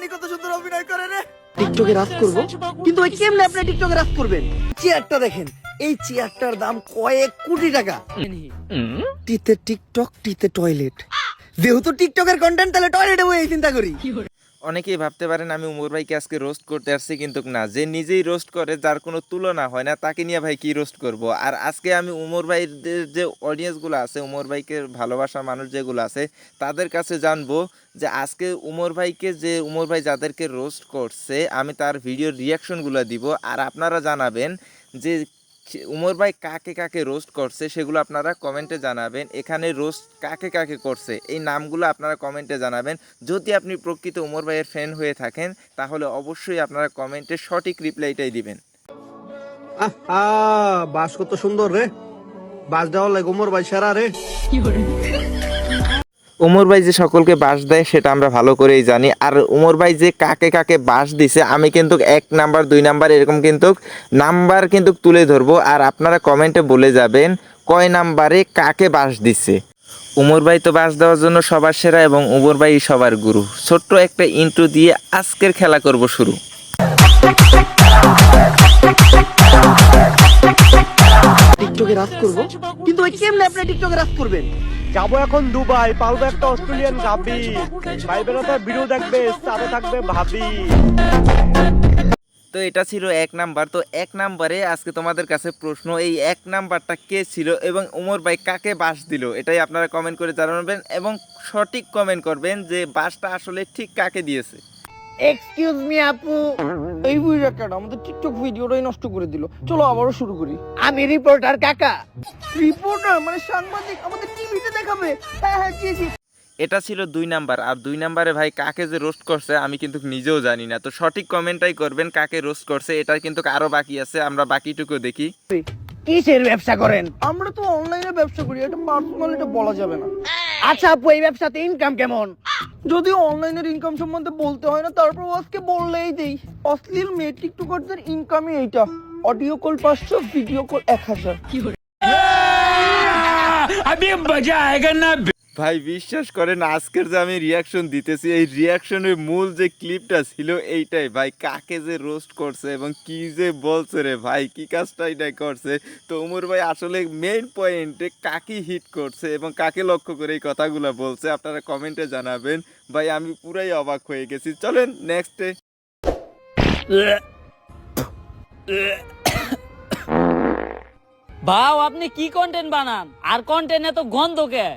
নানি কত সুন্দর অভিনয় করে রে। টিকটকে রাফ করব কিন্তু ওই কেমনে আপনি টিকটকে রাফ করবেন? চেয়ারটা দেখেন এই চেয়ারটার দাম কয়েক কোটি টাকা। টিতে টিকটক টিতে টয়লেট। যেহেতু টিকটকের কন্টেন্ট তাহলে টয়লেটে বই চিন্তা করি? অনেকেই ভাবতে পারেন, আমি উমর ভাইকে আজকে রোস্ট করতে আসছি কিন্তু না। যে নিজেই রোস্ট করে, যার কোনো তুলনা হয় না, তাকে নিয়ে ভাই কি রোস্ট করব? আর আজকে আমি উমর ভাইদের যে অডিয়েন্সগুলো আছে, উমর ভাইকে ভালোবাসা মানুষ যেগুলো আছে, তাদের কাছে জানব যে আজকে উমর ভাইকে যে, উমর ভাই যাদেরকে রোস্ট করছে, আমি তার ভিডিওর রিয়াকশনগুলো দিব। আর আপনারা জানাবেন যে উমর ভাই কাকে কাকে রোস্ট করছে সেগুলো আপনারা কমেন্টে জানাবেন। এখানে রোস্ট কাকে কাকে করছে এই নামগুলো আপনারা কমেন্টে জানাবেন। যদি আপনি প্রকৃত উমর ভাইয়ের ফ্যান হয়ে থাকেন তাহলে অবশ্যই আপনারা কমেন্টে সঠিক রিপ্লাইটাই দিবেন। আহা বাস কত সুন্দর রে। বাস দেওয়ার লাগে উমর ভাই সেরা রে। উমর ভাই যে সকলকে বাস দেয়, সেটা আমরা ভালো করেই জানি। আর উমর ভাই যে কাকে কাকে বাস দিছে, আমি কিন্তু এক নাম্বার, দুই নাম্বার এরকম কিন্তু নাম্বার কিন্তু তুলে ধরবো। আর আপনারা কমেন্টে বলে যাবেন কয় নাম্বারে কাকে বাস দিছে। উমর ভাই তো বাস দেওয়ার জন্য সবার সেরা এবং উমর ভাই সবার গুরু। ছোট্ট একটা ইন্ট্রো দিয়ে আজকের খেলা করব শুরু। টিকটকে কিন্তু কেমনে আপনি টিকটকে করবেন? যাব এখন দুবাই পালবো একটা অস্ট্রেলিয়ান গাবি। ভাই ভিডিও দেখবে, সাথে থাকবে ভাবি। তো এটা ছিল এক নাম্বার। তো এক নাম্বারে আজকে তোমাদের কাছে প্রশ্ন, এই এক নাম্বারটা কে ছিল এবং উমর ভাই কাকে বাস দিল? এটাই আপনারা কমেন্ট করে জানাবেন এবং সঠিক কমেন্ট করবেন যে বাসটা আসলে ঠিক কাকে দিয়েছে। এক্সকিউজ মি আপু। এই আমাদের টিকটক ভিডিওটাই নষ্ট করে দিল। চলো আবারও শুরু করি। আমি রিপোর্টার কাকা। রিপোর্টার মানে সাংবাদিক আমাদের টিভিতে দেখাবে। হ্যাঁ হ্যাঁ জি জি। এটা ছিল দুই নাম্বার। আর দুই নাম্বারে ভাই কাকে যে রোস্ট করছে আমি কিন্তু নিজেও জানি না। তো সঠিক কমেন্টটাই করবেন কাকে রোস্ট করছে এটা কিন্তু আরও বাকি আছে। আমরা বাকিটুকু দেখি। কিসের ব্যবসা করেন? আমরা তো অনলাইনে ব্যবসা করি। এটা পার্সোনাল এটা বলা যাবে না। আচ্ছা আপু এই ব্যবসাতে ইনকাম কেমন? যদি অনলাইনের ইনকাম সম্বন্ধে বলতে হয় না, তারপর আজকে বললেই দেই, অশ্লীল মেয়ে টিকটকারদের ইনকামই এইটা। অডিও কল পাঁচশো ভিডিও কল এক হাজার। ভাই, বিশ্বাস করেন, আজকের যে আমি রিয়াকশন দিতেছি, এই রিয়াকশনের মূল যে ক্লিপটা ছিল এইটাই। ভাই, কাকে যে রোস্ট করছে এবং কি যে বলছে রে ভাই, কি কাজটা এটাই করছে? তো উমর ভাই আসলে মেইন পয়েন্টে কাকে হিট করছে এবং কাকে লক্ষ্য করে এই কথাগুলো বলছে, আপনারা কমেন্টে জানাবেন। ভাই, আমি পুরাই অবাক হয়ে গেছি। চলেন নেক্সটে ভাও, আপনি কি কন্টেন্ট বানান? আর কন্টেন্ট এত গন্ধ কে?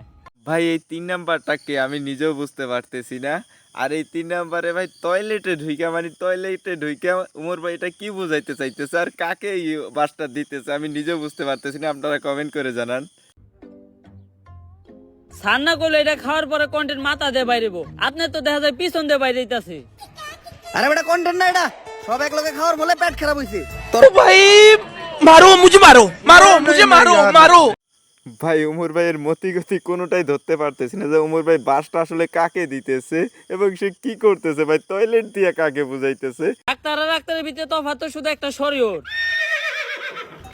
ভাই এই তিন নাম্বারটাকে আমি নিজেও বুঝতে পারতেছি না। আর এই তিন নাম্বারে ভাই টয়লেটে ঢুইকা মানে টয়লেটে ঢুইকা উমর ভাই এটা কি বুঝাইতে চাইতেছে? আর কাকে এই বাসটা দিতেছে? আমি নিজেও বুঝতে পারতেছি না আপনারা কমেন্ট করে জানান। সান্না করলে এটা খাওয়ার পরে কন্টেন্ট মাথা দিয়ে বাইরেবো। আপনার তো দেখা যায় পিছন দিয়ে বাইরে দিতেছে আরে বেটা কন্টেন্ট না এটা। সব এক লগে খাওয়ার বলে পেট খারাপ হইছে। তোর ভাই উমর ভাইয়ের মতি গতি কোনোটাই ধরতে পারতেছি না যে উমর ভাই বাসটা আসলে কাকে দিতেছে এবং সে কি করতেছে ভাই টয়লেট দিয়ে কাকে বুঝাইতেছে? ডাক্তার আর ডাক্তারের ভিতরে তফাৎ তো শুধু একটা শরীর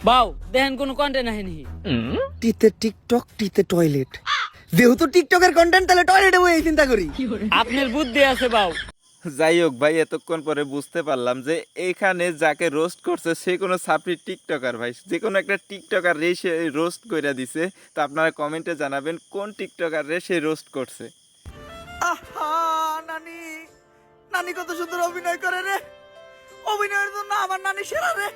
বাউ দেখেন কোনো কন্টেন্ট আহেনি টিতে টিকটক টিতে টয়লেট যেহেতু টিকটকের কন্টেন্ট তাহলে টয়লেটে বই চিন্তা করি। আপনার বুদ্ধি আছে বাউ। যাই হোক ভাই, এতক্ষণ পরে বুঝতে পারলাম যে এখানে যাকে রোস্ট করছে, সে কোনো সাপড়ি টিকটকার ভাই। যে কোনো একটা টিকটকার রে সে রোস্ট করে দিছে। তো আপনারা কমেন্টে জানাবেন কোন টিকটকার রে সে রোস্ট করছে। নানি। নানি কত সুন্দর অভিনয় করে রে। অভিনয়ের জন্য আমার নানি সেরা রে।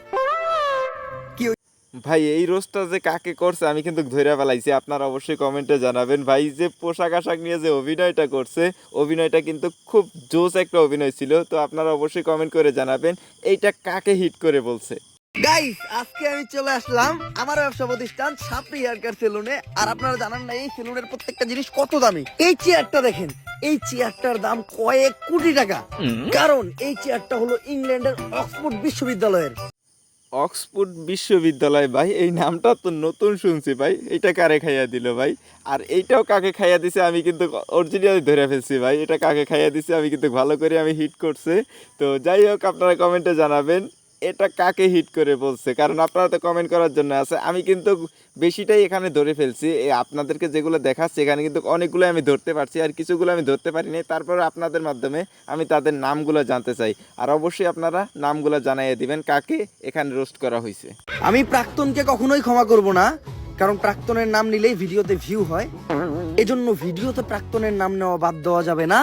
ভাই এই রোস্টটা যে কাকে করছে আমি কিন্তু ধরে ফেলাইছি। আপনারা অবশ্যই কমেন্টে জানাবেন। ভাই যে পোশাক আশাক নিয়ে যে অভিনয়টা করছে অভিনয়টা কিন্তু খুব জোস একটা অভিনয় ছিল। তো আপনারা অবশ্যই কমেন্ট করে জানাবেন এইটা কাকে হিট করে বলছে। গাইস আজকে আমি চলে আসলাম আমার ব্যবসা প্রতিষ্ঠান সাপড়ি হেয়ার সেলুনে। আর আপনারা জানেন না এই সেলুনের প্রত্যেকটা জিনিস কত দামি? এই চেয়ারটা দেখেন। এই চেয়ারটার দাম কয়েক কোটি টাকা। কারণ এই চেয়ারটা হলো ইংল্যান্ডের অক্সফোর্ড বিশ্ববিদ্যালয়ের। অক্সফোর্ড বিশ্ববিদ্যালয়, ভাই। এই নামটা তো নতুন শুনছি, ভাই। এটা কারে খাইয়া দিল, ভাই? আর এইটাও কাকে খাইয়া দিছে আমি কিন্তু অরিজিনালি ধরে ফেলছি, ভাই। এটা কাকে খাইয়া দিছে আমি কিন্তু ভালো করে আমি হিট করছে। তো যাই হোক, আপনারা কমেন্টে জানাবেন। এটা কাকে হিট করে বলছে? কারণ আপনারা তো কমেন্ট করার জন্য আছে। আমি কিন্তু বেশিটাই এখানে ধরে ফেলছি। এই আপনাদেরকে যেগুলো দেখাচ্ছি এখানে কিন্তু অনেকগুলো আমি ধরতে পারছি আর কিছুগুলো আমি ধরতে পারিনি। তারপরে আপনাদের মাধ্যমে আমি তাদের নামগুলো জানতে চাই। আর অবশ্যই আপনারা নামগুলো জানাইয়ে দিবেন কাকে এখানে রোস্ট করা হয়েছে আমি প্রাক্তনকে কখনোই ক্ষমা করব না কারণ প্রাক্তনের নাম নিলেই ভিডিওতে ভিউ হয়। এজন্য ভিডিওতে প্রাক্তনের নাম নেওয়া বাদ দেওয়া যাবে না।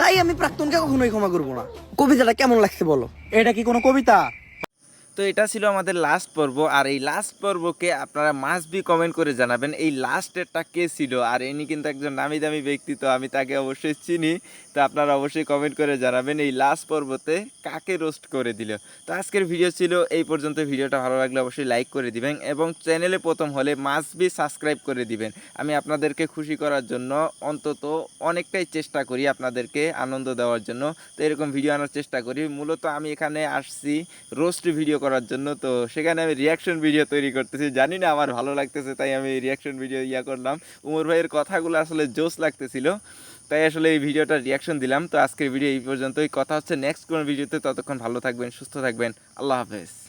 তাই আমি প্রাক্তনকে কখনোই ক্ষমা করব না। কবিতাটা কেমন লাগছে বলো? এটা কি কোনো কবিতা? তো এটা ছিল আমাদের লাস্ট পর্ব। আর এই লাস্ট পর্বকে আপনারা মাস্ট বি কমেন্ট করে জানাবেন, এই লাস্টেরটা কে ছিল? আর ইনি কিন্তু একজন নামি দামি ব্যক্তি, তো আমি তাকে অবশ্যই চিনি। তো আপনারা অবশ্যই কমেন্ট করে জানাবেন এই লাস্ট পর্বতে কাকে রোস্ট করে দিল। তো আজকের ভিডিও ছিল এই পর্যন্ত। ভিডিওটা ভালো লাগলে অবশ্যই লাইক করে দিবেন এবং চ্যানেলে প্রথম হলে মাস্ট বি সাবস্ক্রাইব করে দিবেন। আমি আপনাদেরকে খুশি করার জন্য অন্তত অনেকটাই চেষ্টা করি আপনাদেরকে আনন্দ দেওয়ার জন্য। তো এরকম ভিডিও আনার চেষ্টা করি। মূলত আমি এখানে আসছি রোস্ট ভিডিও করার জন্য। তো সেখানে আমি রিয়াকশন ভিডিও তৈরি করতেছি। জানি না আমার ভালো লাগতেছে, তাই আমি রিয়াকশন ভিডিও ইয়া করলাম। উমর ভাইয়ের কথাগুলো আসলে জোস লাগতেছিল। তাই আসলে এই ভিডিওটা রিয়াকশন দিলাম। তো আজকের ভিডিও এই পর্যন্তই। কথা হচ্ছে নেক্সট কোন ভিডিওতে ততক্ষণ ভালো থাকবেন, সুস্থ থাকবেন। আল্লাহ হাফেজ।